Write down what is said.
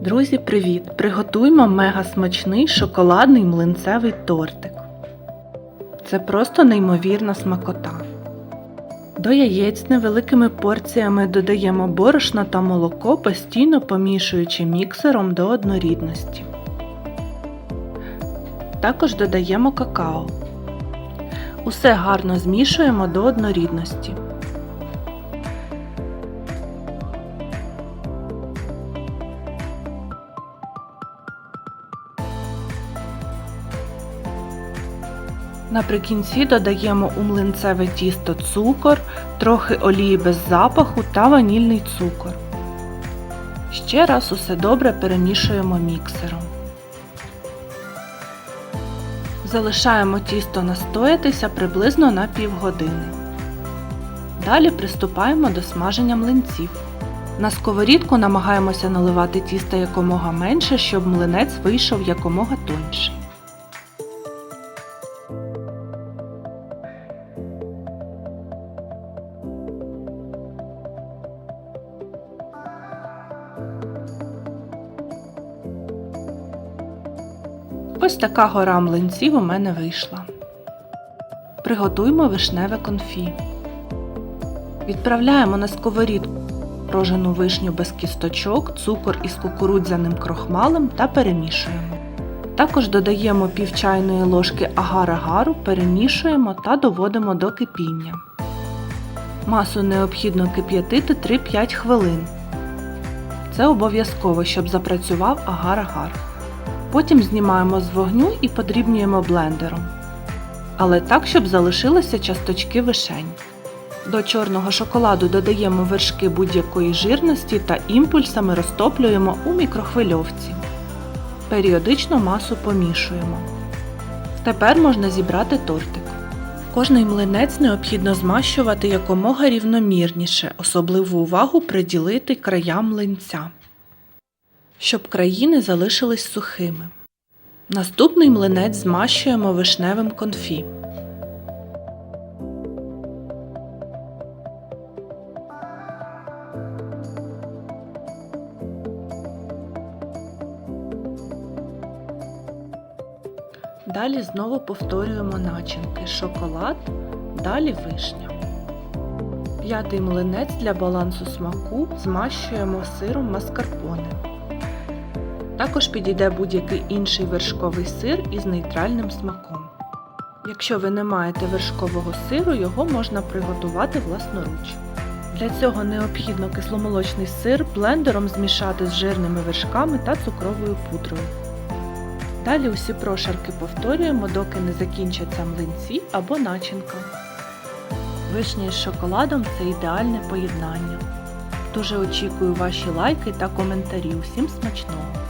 Друзі, привіт! Приготуймо мега смачний шоколадний млинцевий тортик. Це просто неймовірна смакота. До яєць невеликими порціями додаємо борошно та молоко, постійно помішуючи міксером до однорідності. Також додаємо какао. Усе гарно змішуємо до однорідності. Наприкінці додаємо у млинцеве тісто цукор, трохи олії без запаху та ванільний цукор. Ще раз усе добре перемішуємо міксером. Залишаємо тісто настоятися приблизно на півгодини. Далі приступаємо до смаження млинців. На сковорідку намагаємося наливати тісто якомога менше, щоб млинець вийшов якомога тоньший. Ось така гора млинців у мене вийшла. Приготуймо вишневе конфі. Відправляємо на сковорідку прожену вишню без кісточок, цукор із кукурудзяним крохмалем та перемішуємо. Також додаємо пів чайної ложки агар-агару, перемішуємо та доводимо до кипіння. Масу необхідно кип'ятити 3-5 хвилин. Це обов'язково, щоб запрацював агар-агар. Потім знімаємо з вогню і подрібнюємо блендером. Але так, щоб залишилися часточки вишень. До чорного шоколаду додаємо вершки будь-якої жирності та імпульсами розтоплюємо у мікрохвильовці. Періодично масу помішуємо. Тепер можна зібрати тортик. Кожний млинець необхідно змащувати якомога рівномірніше, особливу увагу приділити краям млинця щоб країни залишились сухими. Наступний млинець змащуємо вишневим конфі. Далі знову повторюємо начинки шоколад, далі вишня. П'ятий млинець для балансу смаку змащуємо сиром маскарпоне. Також підійде будь-який інший вершковий сир із нейтральним смаком. Якщо ви не маєте вершкового сиру, його можна приготувати власноруч. Для цього необхідно кисломолочний сир блендером змішати з жирними вершками та цукровою пудрою. Далі усі прошарки повторюємо, доки не закінчаться млинці або начинка. Вишня із шоколадом це ідеальне поєднання. Дуже очікую ваші лайки та коментарі. Усім смачного!